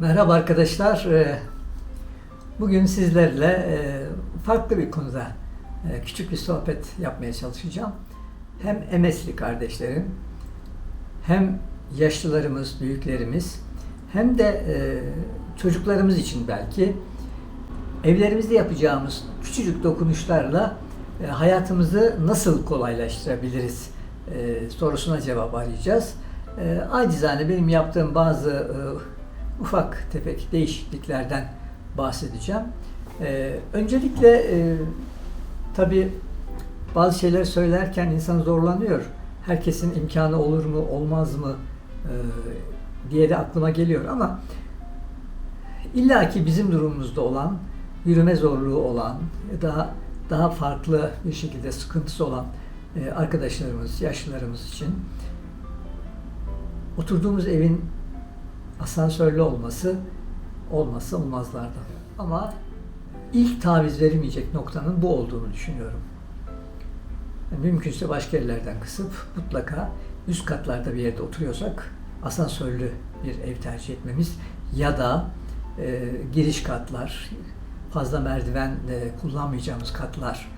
Merhaba arkadaşlar. Ee, Bugün sizlerle e, farklı bir konuda e, küçük bir sohbet yapmaya çalışacağım. Hem MS'li kardeşlerim, hem yaşlılarımız, büyüklerimiz, hem de e, çocuklarımız için belki evlerimizde yapacağımız küçücük dokunuşlarla hayatımızı nasıl kolaylaştırabiliriz sorusuna cevap arayacağız. Acizane benim yaptığım bazı ufak tefek değişikliklerden bahsedeceğim. E, öncelikle e, tabii bazı şeyler söylerken insan zorlanıyor. Herkesin imkanı olur mu, olmaz mı e, diye de aklıma geliyor ama illa ki bizim durumumuzda olan, yürüme zorluğu olan, daha daha farklı bir şekilde sıkıntısı olan e, arkadaşlarımız, yaşlılarımız için oturduğumuz evin asansörlü olması olmazsa olmazlardan. Ama ilk taviz verilmeyecek noktanın bu olduğunu düşünüyorum. Yani mümkünse başka yerlerden kısıp mutlaka üst katlarda bir yerde oturuyorsak asansörlü bir ev tercih etmemiz ya da e, giriş katlar, fazla merdiven e, kullanmayacağımız katlar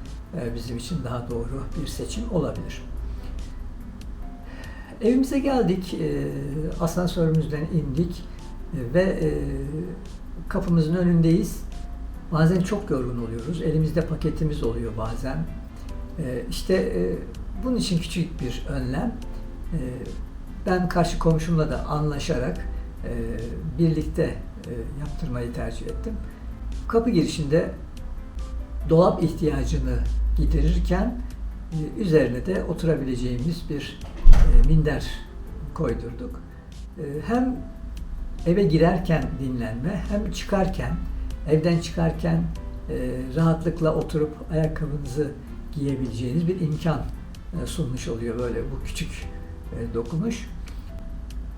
e, bizim için daha doğru bir seçim olabilir. Evimize geldik, e, asansörümüzden indik e, ve e, kapımızın önündeyiz. Bazen çok yorgun oluyoruz, elimizde paketimiz oluyor bazen. İşte bunun için küçük bir önlem. Ben karşı komşumla da anlaşarak birlikte yaptırmayı tercih ettim. Kapı girişinde dolap ihtiyacını giderirken üzerine de oturabileceğimiz bir minder koydurduk. E, hem eve girerken dinlenme hem çıkarken evden çıkarken e, rahatlıkla oturup ayakkabınızı giyebileceğiniz bir imkan e, sunmuş oluyor böyle bu küçük e, dokunuş.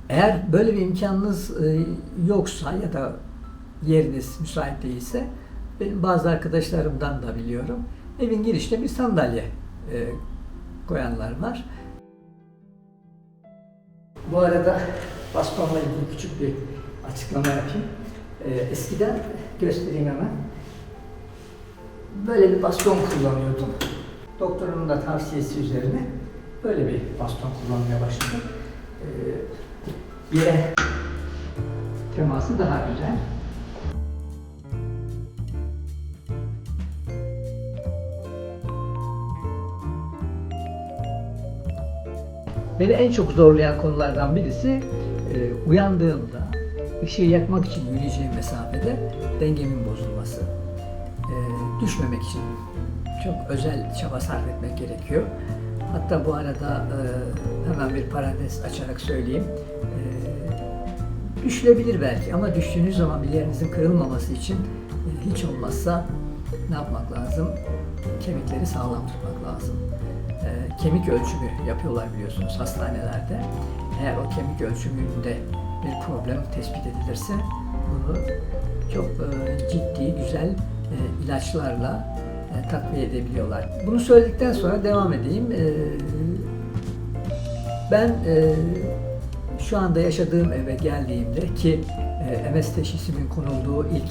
Eğer böyle bir imkanınız e, yoksa ya da yeriniz müsait değilse benim bazı arkadaşlarımdan da biliyorum. Evin girişte bir sandalye e, koyanlar var. Bu arada bastonla ilgili küçük bir açıklama yapayım. E, eskiden göstereyim hemen. Böyle bir baston kullanıyordum. Doktorumun da tavsiyesi üzerine böyle bir baston kullanmaya başladım. E, yere teması daha güzel. Beni en çok zorlayan konulardan birisi e, uyandığımda ışığı yakmak için yürüyeceğim mesafede dengemin bozulması. E, düşmemek için çok özel çaba sarf etmek gerekiyor. Hatta bu arada e, hemen bir parantez açarak söyleyeyim. E, düşülebilir belki ama düştüğünüz zaman bileğinizin kırılmaması için e, hiç olmazsa ne yapmak lazım? Kemikleri sağlam tutmak lazım. E, kemik ölçümü yapıyorlar biliyorsunuz hastanelerde. Eğer o kemik ölçümünde bir problem tespit edilirse bunu çok e, ciddi, güzel e, ilaçlarla takviye edebiliyorlar. Bunu söyledikten sonra devam edeyim. Ben şu anda yaşadığım eve geldiğimde ki MS teşhisimin konulduğu ilk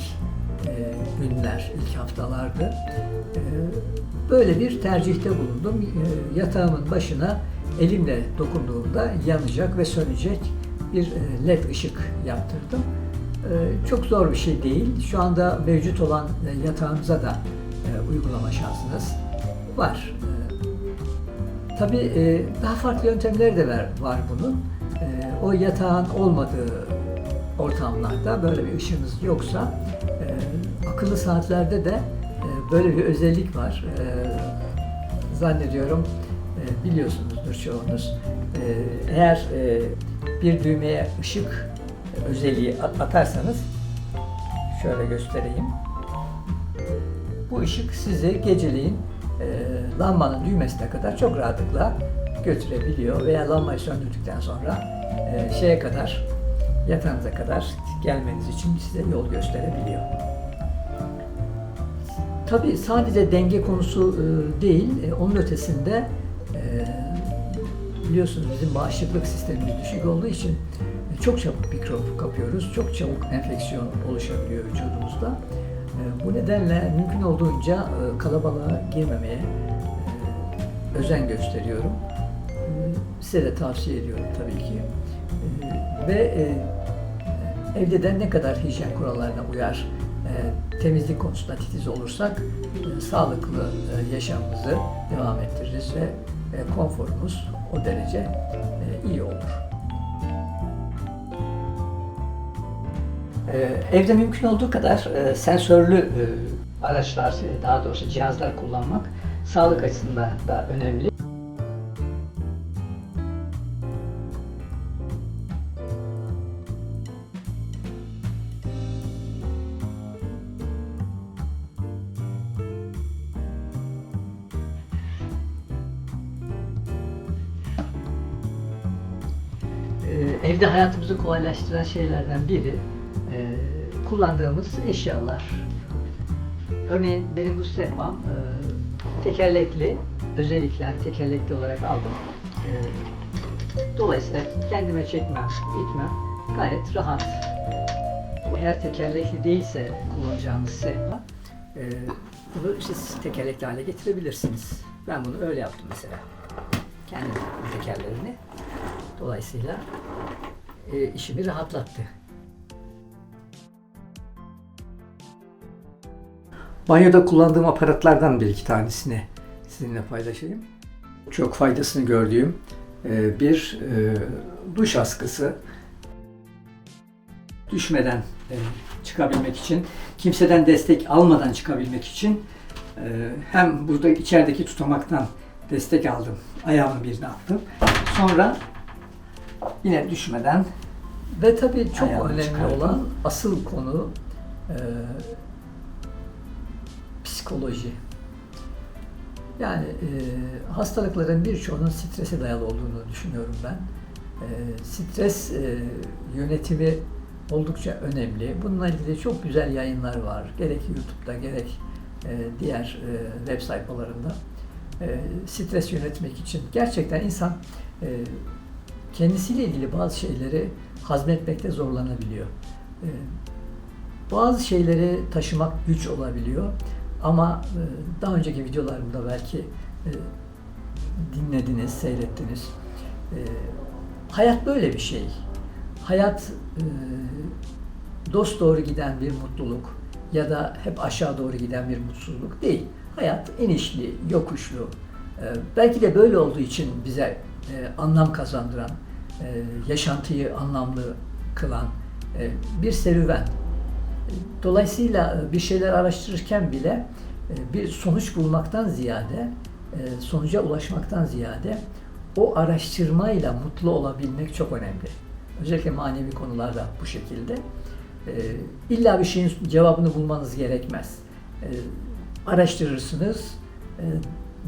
e, günler, ilk haftalardı. E, böyle bir tercihte bulundum. E, yatağımın başına elimle dokunduğumda yanacak ve sönecek bir led ışık yaptırdım. Çok zor bir şey değil. Şu anda mevcut olan e, yatağımıza da uygulama şansınız var. E, tabii daha farklı yöntemleri de var, var bunun. O yatağın olmadığı ortamlarda böyle bir ışığınız yoksa e, akıllı saatlerde de e, böyle bir özellik var. E, zannediyorum e, biliyorsunuzdur çoğunuz. E, eğer e, bir düğmeye ışık özelliği at- atarsanız şöyle göstereyim. Bu ışık sizi geceliğin e, lambanın düğmesine kadar çok rahatlıkla götürebiliyor veya lambayı söndürdükten sonra e, şeye kadar yatağınıza kadar gelmeniz için size yol gösterebiliyor. Tabii sadece denge konusu e, değil, e, onun ötesinde e, biliyorsunuz bizim bağışıklık sistemimiz düşük olduğu için çok çabuk mikrop kapıyoruz, çok çabuk enfeksiyon oluşabiliyor vücudumuzda. Bu nedenle mümkün olduğunca kalabalığa girmemeye özen gösteriyorum. Size de tavsiye ediyorum tabii ki. Ve e, evde de ne kadar hijyen kurallarına uyar, e, temizlik konusunda titiz olursak e, sağlıklı e, yaşamımızı devam ettiririz ve e, konforumuz o derece e, iyi olur. E, Evde mümkün olduğu kadar e, sensörlü e, araçlar, e, daha doğrusu cihazlar kullanmak sağlık açısından da önemli. Evde hayatımızı kolaylaştıran şeylerden biri e, kullandığımız eşyalar. Örneğin benim bu sehpam e, tekerlekli, özellikle tekerlekli olarak aldım. E, dolayısıyla kendime çekmem, itmem gayet rahat. Eğer tekerlekli değilse kullanacağınız sehpa, e, bunu siz tekerlekli hale getirebilirsiniz. Ben bunu öyle yaptım mesela. Kendim tekerlerini. Dolayısıyla e, işimi rahatlattı. Banyoda kullandığım aparatlardan bir iki tanesini sizinle paylaşayım. Çok faydasını gördüğüm e, bir e, duş askısı. Düşmeden e, çıkabilmek için, kimseden destek almadan çıkabilmek için e, hem burada içerideki tutamaktan destek aldım. Ayağımın birine attım. Sonra yine düşmeden ve tabii çok Ayağını önemli çıkardım. olan asıl konu e, psikoloji. Yani e, hastalıkların birçoğunun strese dayalı olduğunu düşünüyorum ben. E, stres e, yönetimi oldukça önemli. Bununla ilgili çok güzel yayınlar var. Gerek YouTube'da gerek e, diğer e, web sayfalarında. E, stres yönetmek için gerçekten insan e, kendisiyle ilgili bazı şeyleri hazmetmekte zorlanabiliyor. E, bazı şeyleri taşımak güç olabiliyor ama e, daha önceki videolarımda belki e, dinlediniz, seyrettiniz. E, hayat böyle bir şey. Hayat e, dost doğru giden bir mutluluk ya da hep aşağı doğru giden bir mutsuzluk değil. Hayat inişli, yokuşlu. E, belki de böyle olduğu için bize e, anlam kazandıran, e, yaşantıyı anlamlı kılan e, bir serüven. Dolayısıyla e, bir şeyler araştırırken bile e, bir sonuç bulmaktan ziyade, e, sonuca ulaşmaktan ziyade o araştırmayla mutlu olabilmek çok önemli. Özellikle manevi konularda bu şekilde. E, İlla bir şeyin cevabını bulmanız gerekmez. E, Araştırırsınız, e,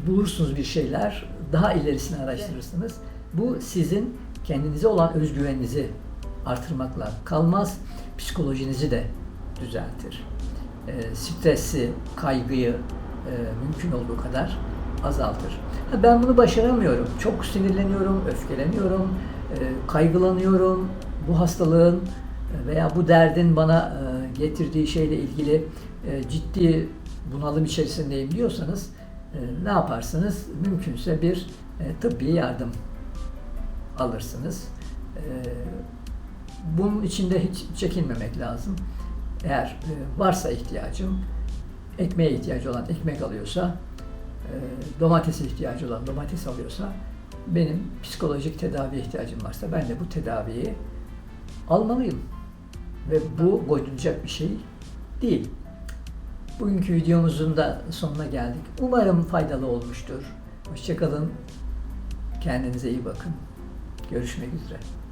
bulursunuz bir şeyler, daha ilerisini araştırırsınız. Bu sizin kendinize olan özgüveninizi artırmakla kalmaz, psikolojinizi de düzeltir. E, stresi, kaygıyı e, mümkün olduğu kadar azaltır. Ha, ben bunu başaramıyorum. Çok sinirleniyorum, öfkeleniyorum, e, kaygılanıyorum. Bu hastalığın e, veya bu derdin bana e, getirdiği şeyle ilgili e, ciddi bunalım içerisindeyim diyorsanız ne yaparsınız? Mümkünse bir e, tıbbi yardım alırsınız. E, bunun içinde hiç çekinmemek lazım. Eğer e, varsa ihtiyacım, ekmeğe ihtiyacı olan ekmek alıyorsa, e, domatese ihtiyacı olan domates alıyorsa, benim psikolojik tedaviye ihtiyacım varsa ben de bu tedaviyi almalıyım. Ve bu gocunacak bir şey değil. Bugünkü videomuzun da sonuna geldik. Umarım faydalı olmuştur. Hoşçakalın. Kendinize iyi bakın. Görüşmek üzere.